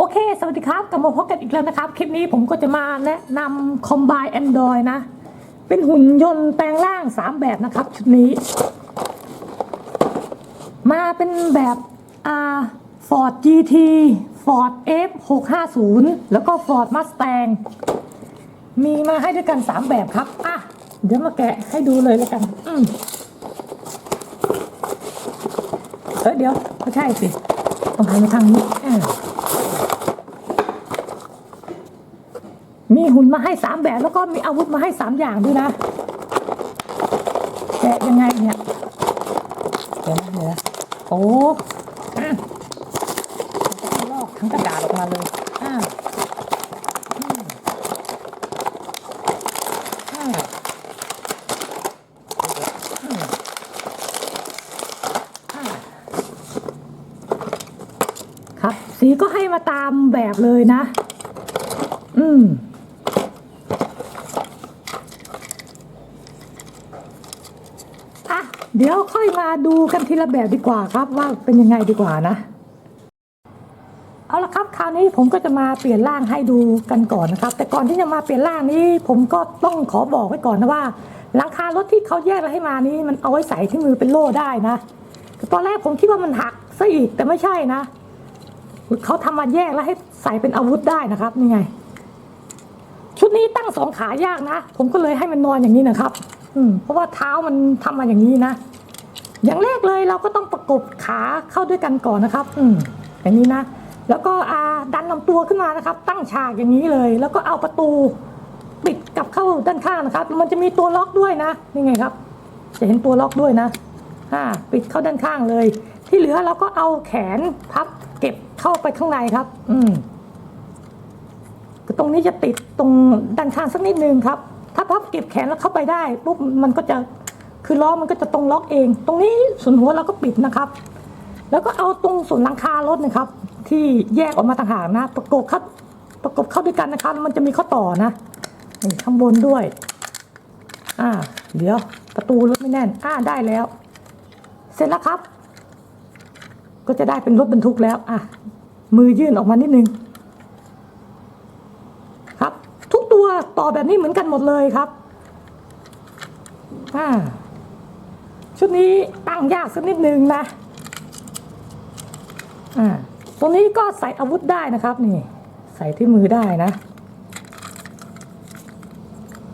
โอเค สวัสดีครับ กลับมาพบกันอีกแล้วนะครับ คลิปนี้ผมก็จะมาแนะนำคอมไบแอนดรอยนะ เป็นหุ่นยนต์แปลงร่าง 3 แบบนะครับ ชุดนี้ มาเป็นแบบอ่า Ford GT Ford F 650แล้วก็ Ford Mustang มีมาให้ด้วยกัน 3 แบบครับ อะ เดี๋ยวมาแกะให้ดูเลยแล้วกัน อืมเอ้ยเดี๋ยวไม่ใช่สิ ต้องหันมาทางนี้อ่า มีหุ่นมาให้สามแบบแล้วก็มีอาวุธมาให้สามอย่างด้วยนะแกะยังไงเนี่ยเดี๋ยวนะเดี๋ยวนะโอ้อะลอกทั้งกระดาษออกมาเลยอ่าครับ สีก็ให้มาตามแบบเลยนะ อืม อะ เดี๋ยวค่อยมาดูกันทีละแบบดีกว่าครับ ว่าเป็นยังไงดีกว่านะ เอาละครับคราวนี้ผมก็จะมาเปลี่ยนร่างให้ดูกันก่อนนะครับ แต่ก่อนที่จะมาเปลี่ยนร่างนี้ ผมก็ต้องขอบอกไว้ก่อนนะว่าหลังคารถที่เขาแยกมาให้มานี้มันเอาไว้ใส่ที่มือเป็นโล่ได้นะตอนแรกผมคิดว่ามันหักซะอีกแต่ไม่ใช่นะเขาทำมาแยกแล้วให้ใส่เป็นอาวุธได้นะครับนี่ไง ชุดนี้ตั้งสองขายากนะ ผมก็เลยให้มันนอนอย่างนี้นะครับ อืมเพราะว่าเท้ามันทำมาอย่างนี้นะ อย่างแรกเลยเราก็ต้องประกบขาเข้าด้วยกันก่อนนะครับ อืมอย่างนี้นะ แล้วก็อาดันลำตัวขึ้นมานะครับ ตั้งฉากอย่างนี้เลย แล้วก็เอาประตูปิดกลับเข้าด้านข้างนะครับ มันจะมีตัวล็อกด้วยนะนี่ไงครับ จะเห็นตัวล็อกด้วยนะอ่าปิดเข้าด้านข้างเลย ที่เหลือเราก็เอาแขนพับเก็บเข้าไปข้างในครับ อืมตรงนี้จะติดตรงด้านข้างสักนิดนึงครับ ถ้าพับเก็บแขนแล้วเข้าไปได้ปุ๊บมันก็จะคือล้อมันก็จะตรงล็อกเอง ตรงนี้ส่วนหัวเราก็ปิดนะครับ แล้วก็เอาตรงส่วนหลังคารถนะครับ ที่แยกออกมาต่างหากนะประกบเข้าประกบเข้าด้วยกันนะครับมันจะมีข้อต่อนะนี่ข้างบนด้วย อ่า เดี๋ยวประตูรถไม่แน่น อ่าได้แล้ว เสร็จแล้วครับ ก็จะได้เป็นรถบรรทุกแล้ว อะ มือยื่นออกมานิดนึง ครับ ทุก ต่อแบบนี้เหมือนกันหมดเลยครับอ่าชุดนี้ตั้งยากสักนิดนึงนะอ่าตรงนี้ก็ใส่อาวุธได้นะครับนี่ ใส่ที่มือได้นะ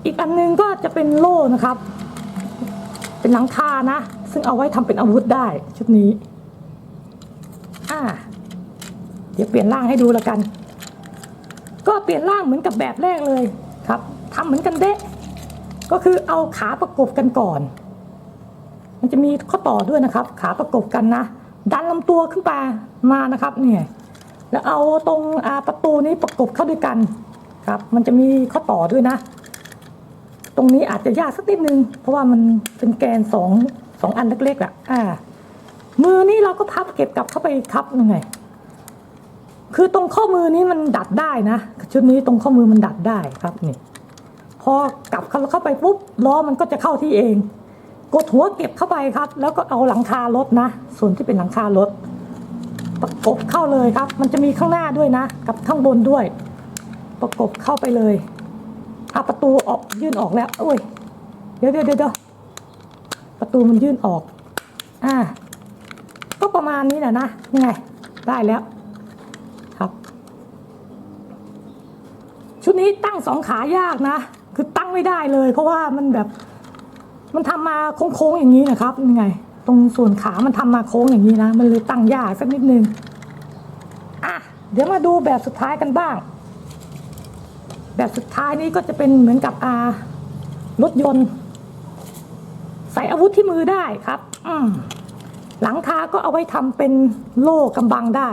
อีกอันหนึงก็จะเป็นโล่นะครับ เป็นหลังคานะ ซึ่งเอาไว้ทำเป็นอาวุธได้ชุดนี้อ่าเดี๋ยวเปลี่ยนร่างให้ดูแล้วกัน ก็เปลี่ยนร่างเหมือนกับแบบแรกเลย ครับทำเหมือนกันเดะก็คือเอาขาประกบกันก่อน มันจะมีข้อต่อด้วยนะครับ ขาประกบกันนะ ดันลำตัวขึ้นไปมานะครับเนี่ยแล้วเอาตรงประตูนี้ประกบเข้าด้วยกันครับ มันจะมีข้อต่อด้วยนะ ตรงนี้อาจจะยากสักนิดนึง เพราะว่ามันเป็นแกนสองสองอันเล็กๆอะอ่า มือนี้เราก็พับเก็บกลับเข้าไปครับยังไงคือตรงข้อมือนี้มันดัดได้นะ ชุดนี้ตรงข้อมือมันดัดได้ครับนี่พอกลับเข้าเข้าไปปุ๊บล้อมันก็จะเข้าที่เอง กดหัวเก็บเข้าไปครับ แล้วก็เอาหลังคารถนะ ส่วนที่เป็นหลังคารถประกบเข้าเลยครับ มันจะมีข้างหน้าด้วยนะ กับข้างบนด้วย ประกบเข้าไปเลยอะประตูออกยื่นออกแล้วโอ้ยเดี๋ยวเดี๋ยวเดี๋ยวประตูมันยื่นออก อ่า ก็ประมาณนี้แหละนะยังไงได้แล้วครับ ชุดนี้ตั้งสองขายากนะ คือตั้งไม่ได้เลย เพราะว่ามันแบบ มันทำมาโค้งๆอย่างนี้นะครับยังไง ตรงส่วนขามันทำมาโค้งอย่างนี้นะ มันเลยตั้งยากสักนิดนึงอะเดี๋ยวมาดูแบบสุดท้ายกันบ้าง แบบสุดท้ายนี้ก็จะเป็นเหมือนกับอารถยนต์ ใส่อาวุธที่มือได้ครับ อืหลังคาก็เอาไว้ทำเป็นโล่กำบังได้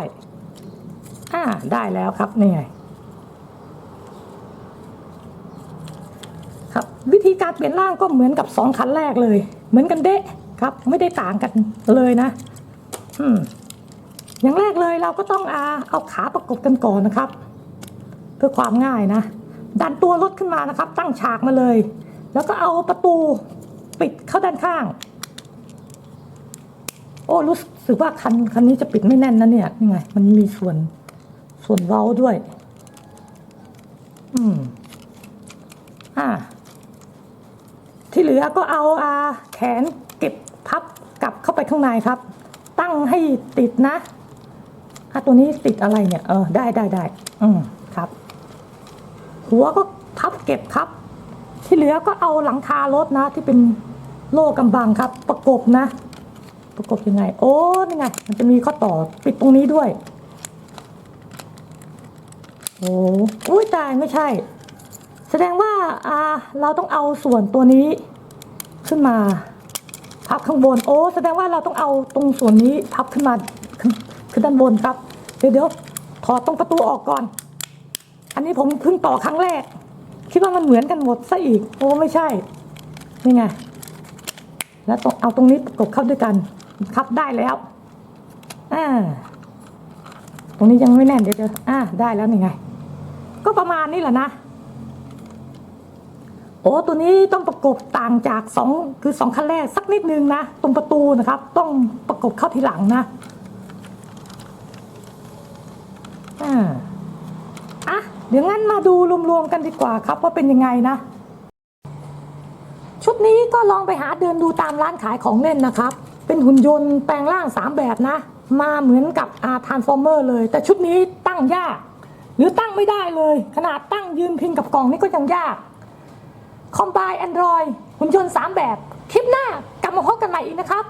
อ่าได้แล้วครับนี่ไงครับ วิธีการเปลี่ยนร่างก็เหมือนกับสองคันแรกเลย เหมือนกันเดะครับ ไม่ได้ต่างกันเลยนะ อืมอย่างแรกเลยเราก็ต้องอาเอาขาประกบกันก่อนนะครับ เพื่อความง่ายนะ ดันตัวรถขึ้นมานะครับ ตั้งฉากมาเลย แล้วก็เอาประตูปิดเข้าด้านข้าง โอ้รู้สึกว่าคันคันนี้จะปิดไม่แน่นนะเนี่ยนี่ไง มันมีส่วนส่วนเว้าด้วย อืมอ่า ที่เหลือก็เอาอาแขนเก็บพับกลับเข้าไปข้างในครับ ตั้งให้ติดนะอะตัวนี้ติดอะไรเนี่ยเออได้ได้ได้อืมครับ หัวก็พับเก็บครับ ที่เหลือก็เอาหลังคารถนะ ที่เป็นโล่กำบังครับ ประกบนะ ประกบยังไง โอ้นี่ไงมันจะมีข้อต่อปิดตรงนี้ด้วยโอ้อุ้ยตายไม่ใช่ แสดงว่าอาเราต้องเอาส่วนตัวนี้ขึ้นมาพับข้างบนโอ้แสดงว่าเราต้องเอาตรงส่วนนี้พับขึ้นมาขึ้นด้านบนครับ เดี๋ยวเดี๋ยวถอดตรงประตูออกก่อน อันนี้ผมเพิ่งต่อครั้งแรก คิดว่ามันเหมือนกันหมดซะอีกโอ้ไม่ใช่นี่ไงแล้วต้องเอาตรงนี้ประกบเข้าด้วยกันครับได้แล้วอ่าตรงนี้ยังไม่แน่นเดี๋ยวเดี๋ยวอ่าได้แล้วนี่ไง ก็ประมาณนี้แหละนะ โอ้ตัวนี้ต้องประกบต่างจากสองคือสองขั้นแรกสักนิดนึงนะ ตรงประตูนะครับ ต้องประกบเข้าทีหลังนะอ่าอะเดี๋ยวงั้นมาดูรวมๆกันดีกว่าครับว่าเป็นยังไงนะชุดนี้ก็ลองไปหาเดินดูตามร้านขายของเล่นนะครับ เป็นหุ่นยนต์แปลงร่างสามแบบนะ มาเหมือนกับอาทานฟอร์เมอร์เลย แต่ชุดนี้ตั้งยาก หรือตั้งไม่ได้เลย ขนาดตั้งยืนพิงกับกล่องนี่ก็ยังยาก คอมไบแอนดรอยหุ่นยนต์ 3 แบบ คลิปหน้ากลับมาพบกันใหม่อีกนะครับ